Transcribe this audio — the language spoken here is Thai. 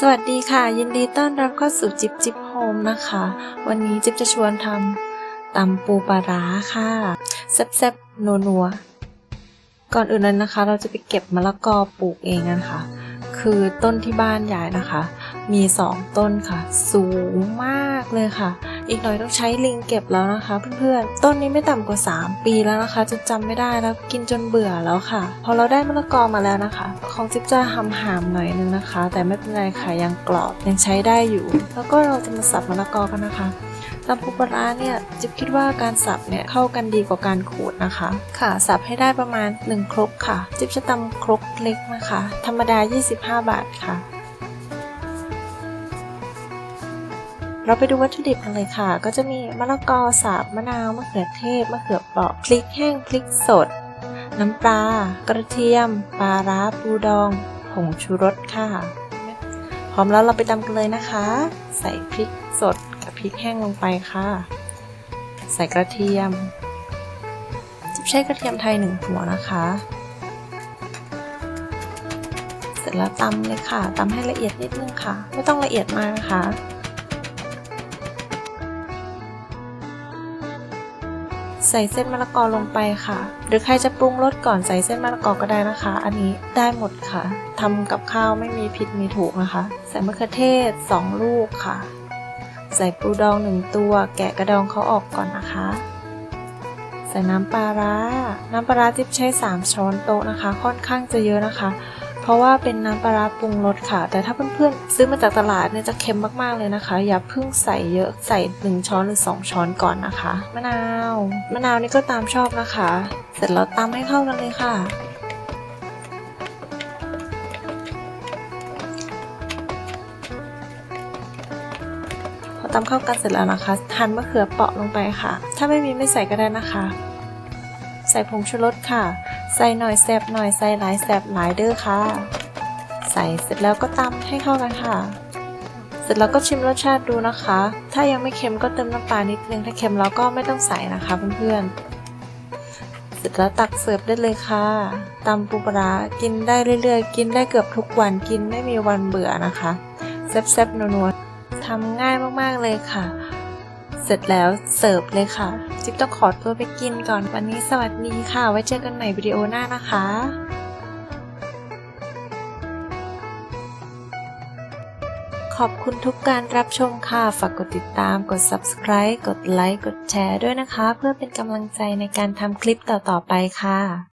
สวัสดีค่ะ ยินดีต้อนรับเข้าสู่จิบจิบโฮมนะคะ วันนี้จิบจะชวนทำตำปูปลาร้าค่ะแซ่บๆนัวๆก่อนอื่นนั้นะคะ เราจะไปเก็บมะละกอปลูกเองกันค่ะคือต้นที่บ้านยายนะคะ มีสองต้นค่ะ สูงมากเลยค่ะ อีกหน่อยต้องใช้ลิงเก็บแล้วนะคะ เพื่อนๆ ต้นนี้ไม่ต่ำกว่า 3 ปีแล้วนะคะจะจำไม่ได้แล้วกินจนเบื่อแล้วค่ะ พอเราได้มะละกอมาแล้วนะคะ ของจิ๊บจะหำหามหน่อยนึงนะคะ แต่ไม่เป็นไรค่ะยังกรอบยังใช้ได้อยู่ แล้วก็เราจะมาสับมะละกอกันนะคะตำปูปลาร้าเนี่ยจิ๊บคิดว่าการสับเนี่ยเข้ากันดีกว่าการขูดนะคะ ค่ะสับให้ได้ประมาณ 1 ครกค่ะ จิ๊บจะตำครกเล็กนะคะ ธรรมดา 25 บาทค่ะ เราไปดูวัตถุดิบกันเลยค่ะ ก็จะมีมะละกอสับมะนาวมะเขือเทศมะเขือเปราะพริกแห้งพริกสด น้ำปลากระเทียมปลาร้าปูดองผงชูรสค่ะ พร้อมแล้วเราไปตำกันเลยนะคะ ใส่พริกสดกับพริกแห้งลงไปค่ะ ใส่กระเทียมจิบใช้กระเทียมไทยหนึ่งหัวนะคะ เสร็จแล้วตำเลยค่ะตำให้ละเอียดนิดนึงค่ะ ไม่ต้องละเอียดมากนะคะ ใส่เส้นมะละกอลงไปค่ะ หรือใครจะปรุงรสก่อนใส่เส้นมะละกอก็ได้นะคะ อันนี้ได้หมดค่ะทำกับข้าวไม่มีผิดมีถูกนะคะ ใส่มะเขือเทศ 2 ลูกค่ะ ใส่ปูดองหนึ่งตัว แกะกระดองเขาออกก่อนนะคะ ใส่น้ำปลาร้า น้ำปลาร้าที่ใช้ 3 ช้อนโต๊ะนะคะ ค่อนข้างจะเยอะนะคะ เพราะว่าเป็นน้ำปลาปรุงรสค่ะ แต่ถ้าเพื่อนๆซื้อมาจากตลาดเนี่ยจะเค็มมากๆเลยนะคะ อย่าเพิ่งใส่เยอะใส่ 1 ช้อนหรือ 2 ช้อนก่อนนะคะ มะนาว มะนาวนี่ก็ตามชอบนะคะ เสร็จแล้วตำให้เข้ากันเลยค่ะพอตำเข้ากันเสร็จแล้วนะคะ หั่นมะเขือเปราะลงไปค่ะ ถ้าไม่มีไม่ใส่ก็ได้นะคะ ใส่ผงชูรสค่ะ ใส่หน่อยแซบหน่อยใส่หลายแซบหลายเด้อค่ะ ใส่เสร็จแล้วก็ตำให้เข้ากันค่ะ เสร็จแล้วก็ชิมรสชาติดูนะคะ ถ้ายังไม่เค็มก็เติมน้ำปลานิดนึง ถ้าเค็มแล้วก็ไม่ต้องใส่นะคะเพื่อนๆ เสร็จแล้วตักเสิร์ฟได้เลยค่ะตำปูปลากินได้เรื่อยๆ กินได้เกือบทุกวัน กินไม่มีวันเบื่อนะคะแซ่บๆนัวๆทำง่ายมากๆเลยค่ะ เสร็จแล้วเสิร์ฟเลยค่ะ จิ๊บต้องขอตัวไปกินก่อนวันนี้สวัสดีค่ะ ไว้เจอกันใหม่วิดีโอหน้านะคะขอบคุณทุกการรับชมค่ะ ฝากกดติดตาม กด subscribe กดไลค์ กดแชร์ด้วยนะคะ เพื่อเป็นกำลังใจในการทำคลิปต่อๆไปค่ะ